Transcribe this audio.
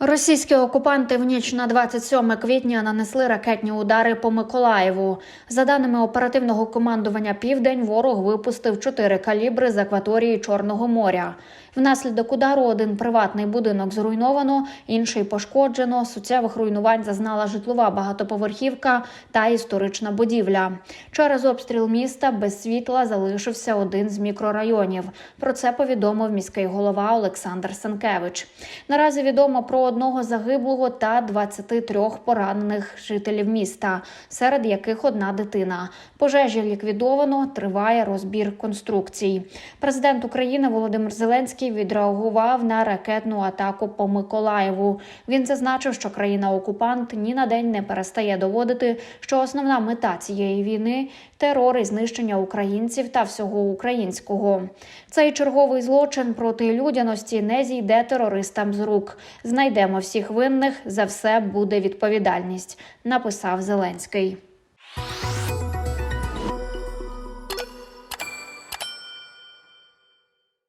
Російські окупанти в ніч на 27 квітня нанесли ракетні удари по Миколаєву. За даними оперативного командування Південь, ворог випустив чотири калібри з акваторії Чорного моря. Внаслідок удару один приватний будинок зруйновано, інший пошкоджено. Суттєвих руйнувань зазнала житлова багатоповерхівка та історична будівля. Через обстріл міста без світла залишився один з мікрорайонів. Про це повідомив міський голова Олександр Санкевич. Наразі відомо про одного загиблого та 23 поранених жителів міста, серед яких одна дитина. Пожежі ліквідовано, триває розбір конструкцій. Президент України Володимир Зеленський відреагував на ракетну атаку по Миколаєву. Він зазначив, що країна-окупант ні на день не перестає доводити, що основна мета цієї війни терор і знищення українців та всього українського. Цей черговий злочин проти людяності не зійде терористам з рук. Знайдемо всіх винних за все буде відповідальність, написав Зеленський.